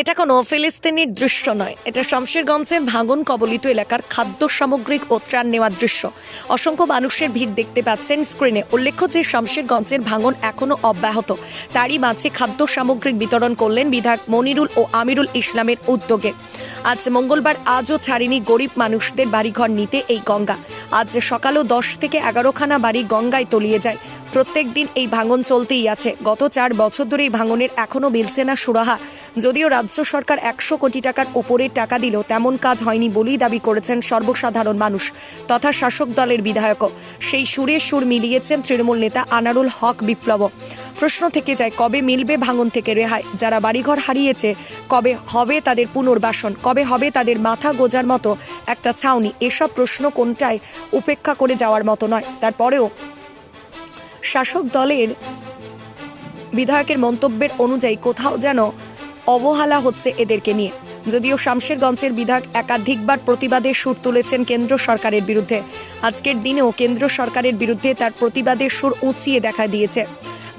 এটা কোনো ফিলিস্তিনির দৃশ্য নয়। এটা শমশেরগঞ্জের ভাঙন কবলিত এলাকার খাদ্য সামগ্রিক ও ত্রাণ নেওয়ার দৃশ্য। অসংখ্য মানুষের ভিড় দেখতে পাচ্ছেন স্ক্রিনে। উল্লেখ্য যে শমশেরগঞ্জের ভাঙন এখনও অব্যাহত। তারই মাঝে খাদ্য সামগ্রিক বিতরণ করলেন বিধায়ক মনিরুল ও আমিরুল ইসলামের উদ্যোগে। আজ মঙ্গলবার আজও ছাড়েনি গরিব মানুষদের বাড়িঘর নিতে এই গঙ্গা। আজ সকালও দশ থেকে এগারোখানা বাড়ি গঙ্গায় তলিয়ে যায়। প্রত্যেক দিন এই ভাঙন চলতেই আছে। গত চার বছর ধরে এই ভাঙনের এখনও মিলছে না সুরাহা। যদিও রাজ্য সরকার একশো কোটি টাকার উপরে টাকা দিলেও তেমন কাজ হয়নি বলেই দাবি করেছেন সর্বসাধারণ মানুষ তথা শাসক দলের বিধায়কও। সেই সুরে সুর মিলিয়েছেন তৃণমূল নেতা আনারুল হক বিপ্লব প্রশ্ন থেকে যায়, কবে মিলবে ভাঙন থেকে রেহাই? যারা বাড়িঘর হারিয়েছে, কবে হবে তাদের পুনর্বাসন? কবে হবে তাদের মাথা গোজার মতো একটা ছাউনি? এসব প্রশ্ন কোনটায় উপেক্ষা করে যাওয়ার মতো নয়। তারপরেও শাসক দলের বিধায়কের মন্তব্যের অনুযায়ী কোথাও যেন অবহেলা হচ্ছে এদেরকে নিয়ে। যদিও শামশেরগঞ্জের বিধায়ক একাধিকবার প্রতিবাদের সুর তুলেছেন কেন্দ্র সরকারের বিরুদ্ধে। আজকের দিনেও কেন্দ্র সরকারের বিরুদ্ধে তার প্রতিবাদের সুর উঁচিয়ে দেখা দিয়েছে।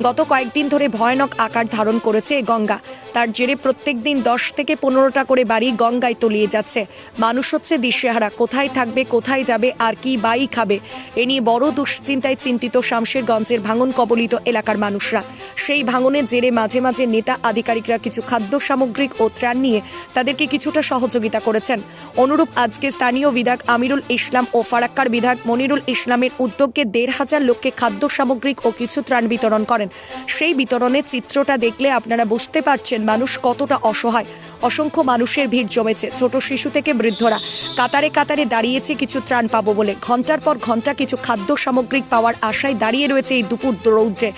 গত কয়েকদিন ধরে ভয়ানক আকার ধারণ করেছে গঙ্গা। তার জেরে প্রত্যেক দিন দশ থেকে পনেরোটা করে বাড়ি গঙ্গায় তলিয়ে যাচ্ছে। মানুষ হচ্ছে দিশেহারা, কোথায় থাকবে, কোথায় যাবে, আর কি বাই খাবে? এ নিয়ে বড় দুশ্চিন্তায় চিন্তিত শামশেরগঞ্জের ভাঙন কবলিত এলাকার মানুষরা। সেই ভাঙনের জেরে মাঝে মাঝে নেতা, আধিকারিকরা কিছু খাদ্য সামগ্রিক ও ত্রাণ নিয়ে তাদেরকে কিছুটা সহযোগিতা করেছেন। অনুরূপ আজকে স্থানীয় বিধায়ক আমিরুল ইসলাম ও ফারাক্কার বিধায়ক মনিরুল ইসলামের উদ্যোগকে দেড় হাজার লোককে খাদ্য সামগ্রিক ও কিছু ত্রাণ বিতরণ করেন। সেই বিতরণের চিত্রটা দেখলে আপনারা বুঝতে পারছেন মানুষ কতটা অসহায় অসংখ্য মানুষের ভিড় জমেছে, ছোট শিশু থেকে বৃদ্ধরা। কাতারে কাতারে দাঁড়িয়েছে কিছু ত্রাণ পাবো বলে। ঘণ্টার পর ঘণ্টা কিছু খাদ্য সামগ্রিক পাওয়ার আশায় দাঁড়িয়ে রয়েছে এই দুপুর রৌদ্রে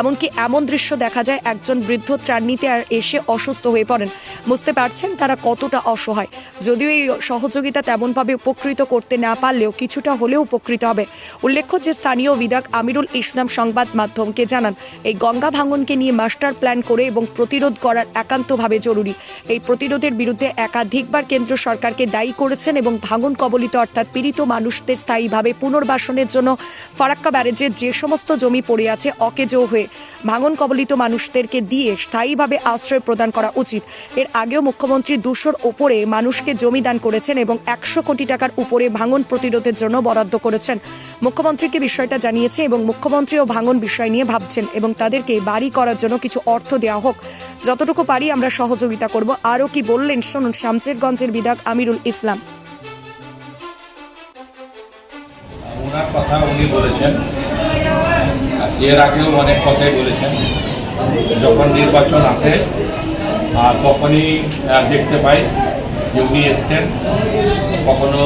এমনকি এমন দৃশ্য দেখা যায়, একজন বৃদ্ধ ত্রাণ নিতে আর এসে অসুস্থ হয়ে পড়েন। বুঝতে পারছেন তারা কতটা অসহায়। যদিও এই সহযোগিতা তেমনভাবে উপকৃত করতে না পারলেও কিছুটা হলেও উপকৃত হবে। উল্লেখ্য যে স্থানীয় বিধায়ক আমিরুল ইসলাম সংবাদ মাধ্যমকে জানান, এই গঙ্গা ভাঙনকে নিয়ে মাস্টার প্ল্যান করে এবং প্রতিরোধ করার একান্তভাবে জরুরি। এই প্রতিরোধের বিরুদ্ধে একাধিকবার কেন্দ্র সরকারকে দায়ী করেছেন এবং ভাঙন কবলিত অর্থাৎ পীড়িত মানুষদের স্থায়ীভাবে পুনর্বাসনের জন্য ফারাক্কা ব্যারেজে যে সমস্ত জমি পড়ে আছে অকেজো হয়ে ভাঙন কবলিত মানুষদেরকে দিয়ে স্থায়ীভাবে আশ্রয় প্রদান করা উচিত। এর আগেও মুখ্যমন্ত্রী দুশোর ওপরে মানুষকে জমি দান করেছেন এবং একশো কোটি টাকার উপরে ভাঙন প্রতিরোধের জন্য বরাদ্দ করেছেন। মুখ্যমন্ত্রীকে বিষয়টা জানিয়েছে এবং মুখ্যমন্ত্রীও ভাঙন বিষয় নিয়ে ভাবছেন এবং তাদেরকে বাড়ি করার জন্য কিছু অর্থ দেওয়া হোক। যতটুকু পারি আমরা সহযোগিতা করব। আরও কি বললেন শুনুন শামচেরগঞ্জের বিধায়ক আমিরুল ইসলাম। ওনার কথা উনি বলেছেন এর আগেও অনেক কথাই বলেছেন। যখন নির্বাচন আসে, আর কখনই দেখতে পাই যে উনি এসছেন। কখনো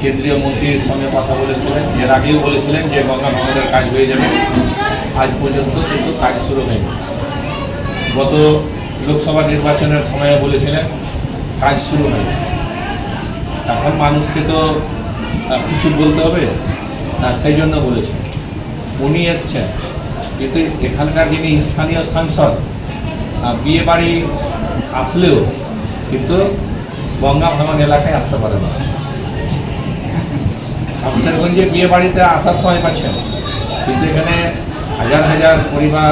কেন্দ্রীয় মন্ত্রীর সঙ্গে কথা বলেছিলেন, এর আগেও বলেছিলেন যে গঙ্গা ভাঙনের কাজ হয়ে যাবে। আজ পর্যন্ত কিন্তু কাজ শুরু হয়নি। গত লোকসভা নির্বাচনের সময়ে বলেছিলেন, কাজ শুরু হয়নি এখন মানুষকে তো কিছু বলতে হবে না সেই জন্য বলেছেন উনি এসছেন, কিন্তু এখানকার যিনি স্থানীয় সাংসদ বিয়ে বাড়ি আসলেও কিন্তু গঙ্গা ভাঙন এলাকায় আসতে পারে না। শামশেরগঞ্জে বিয়ে বাড়িতে আসার সময় পাচ্ছেন, কিন্তু এখানে হাজার হাজার পরিবার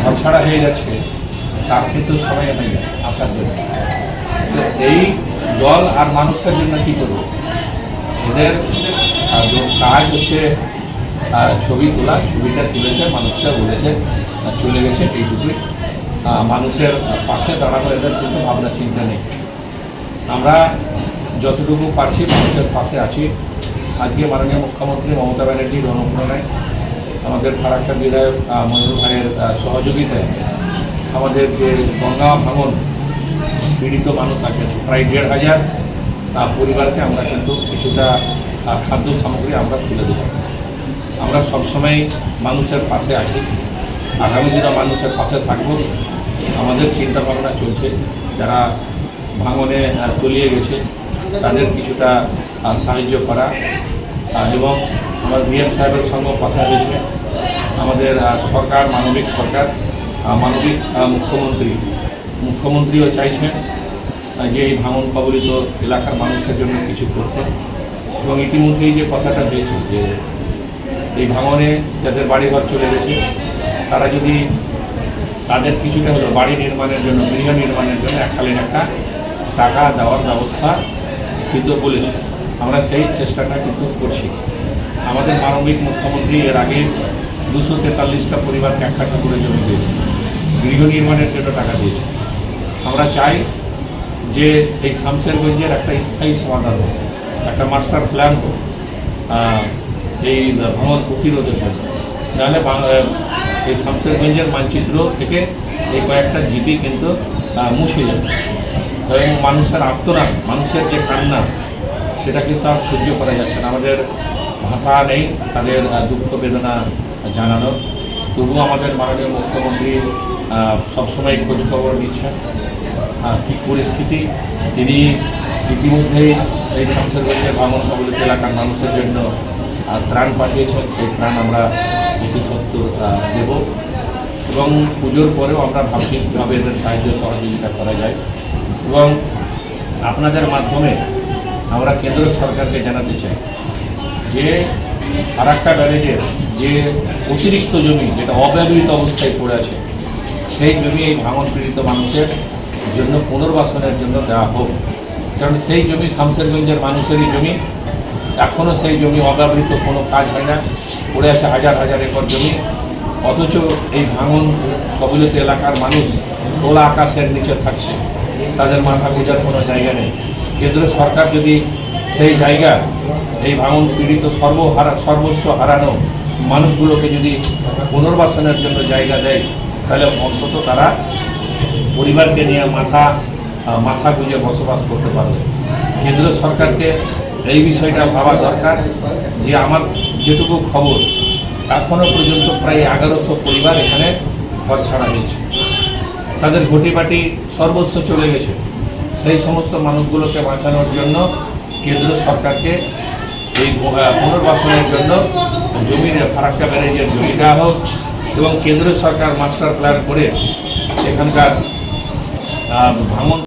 ঘর ছাড়া হয়ে যাচ্ছে। তার কিন্তু সময় নেই আসার জন্য। এই দল আর মানুষের জন্য কি করব? এদের কাজ হচ্ছে ছবি তোলা ছবিটা তুলেছে মানুষকে বলেছে চলে গেছে এইটুকুই। মানুষের পাশে দাঁড়ানো এদের কিন্তু ভাবনা চিন্তা নেই। আমরা যতটুকু পারছি মানুষের পাশে আছি। আজকে মাননীয় মুখ্যমন্ত্রী মমতা ব্যানার্জির অনুপ্রেরণায় আমাদের ফারাক্কা বিধায়ক আহ, মনিরুল ভাইয়ের সহযোগিতায় আমাদের যে গঙ্গা ভাঙন পীড়িত মানুষ আছেন প্রায় দেড় হাজার আহ, পরিবারকে আমরা কিন্তু কিছুটা খাদ্য সামগ্রী আমরা তুলে দেব। আমরা সবসময় মানুষের পাশে আছি। আগামী দিনে মানুষের পাশে থাকব। আমাদের চিন্তা ভাবনা চলছে। যারা ভাঙনে তলিয়ে গেছে তাদের কিছুটা সাহায্য করা। এবং আমার বিএম সাহেবের সঙ্গে কথা হয়েছে। আমাদের সরকার মানবিক সরকার মানবিক মুখ্যমন্ত্রী। মুখ্যমন্ত্রীও চাইছেন যে এই ভাঙন কবলিত এলাকার মানুষের জন্য কিছু করতে। এবং ইতিমধ্যেই যে কথাটা হয়েছে যে এই ভাঙনে যাদের বাড়িঘর চলে গেছে, তারা যদি তাদের কিছুটা হলো বাড়ি নির্মাণের জন্য, গৃহ নির্মাণের জন্য এককালীন একটা টাকা দেওয়ার ব্যবস্থা কিন্তু বলেছে। আমরা সেই চেষ্টাটা কিন্তু করছি। আমাদের মানবিক মুখ্যমন্ত্রী এর আগে দুশো তেতাল্লিশটা পরিবারকে এক কাঠা করে জমি দিয়েছে। গৃহ নির্মাণের জন্য টাকা দিয়েছে। আমরা চাই যে এই শামশেরগঞ্জের একটা স্থায়ী সমাধান হোক, একটা মাস্টার প্ল্যান হোক এই ভ্রমণ প্রতিরোধের জন্য। নাহলে এই শামশেরগঞ্জের মানচিত্র থেকে এই কয়েকটা জিপি কিন্তু মুছে যাবে। এবং মানুষের আর্তনাদ, মানুষের যে কান্না, সেটা কিন্তু আর সহ্য করা যাচ্ছে না। আমাদের ভাষা নেই, তাদের দুঃখ বেদনা জানানোর। তবুও আমাদের মাননীয় মুখ্যমন্ত্রী সবসময় খোঁজখবর নিচ্ছেন। কী পরিস্থিতি? তিনি ইতিমধ্যেই এই শামসেরগঞ্জের ভাঙন কবলিত এলাকার মানুষের জন্য ত্রাণ পাঠিয়েছেন। সেই ত্রাণ আমরা সত্তর দেব। এবং পুজোর পরেও আমরা ভাবছি কীভাবে এদের সাহায্য সহযোগিতা করা যায়। এবং আপনাদের মাধ্যমে আমরা কেন্দ্র সরকারকে জানাতে চাই যে ফারাক্কা ব্যারেজের যে অতিরিক্ত জমি যেটা অব্যবহৃত অবস্থায় পড়ে আছে, সেই জমি এই ভাঙন পীড়িত মানুষের জন্য পুনর্বাসনের জন্য দেওয়া হোক। কারণ সেই জমি শামসেরগঞ্জের মানুষেরই জমি এখনও সেই জমি অব্যবহৃত কোনো কাজ হয় না। পড়ে আছে হাজার হাজার একর জমি। অথচ এই ভাঙন কবলিত এলাকার মানুষ তোলা আকাশের নিচে থাকছে। তাদের মাথা গোজার কোনো জায়গা নেই। কেন্দ্র সরকার যদি সেই জায়গা, এই ভাঙন পীড়িত সর্বহারা সর্বস্ব হারানো মানুষগুলোকে যদি পুনর্বাসনের জন্য জায়গা দেয়, তাহলে অন্তত তারা পরিবারকে নিয়ে মাথা মাথা গুঁজে বসবাস করতে পারবে। কেন্দ্র সরকারকে এই বিষয়টা ভাবা দরকার যে আমার যেটুকু খবর এখনও পর্যন্ত প্রায় এগারোশো পরিবার এখানে ঘর ছাড়া হয়েছে তাদের ঘটিবাটি সর্বস্ব চলে গেছে। সেই সমস্ত মানুষগুলোকে বাঁচানোর জন্য কেন্দ্র সরকারকে এই পুনর্বাসনের জন্য জমির ফারাক্কা ব্যারেজের জমি দেওয়া হোক এবং কেন্দ্র সরকার মাস্টার প্ল্যান করে এখানকার ভ্রমণ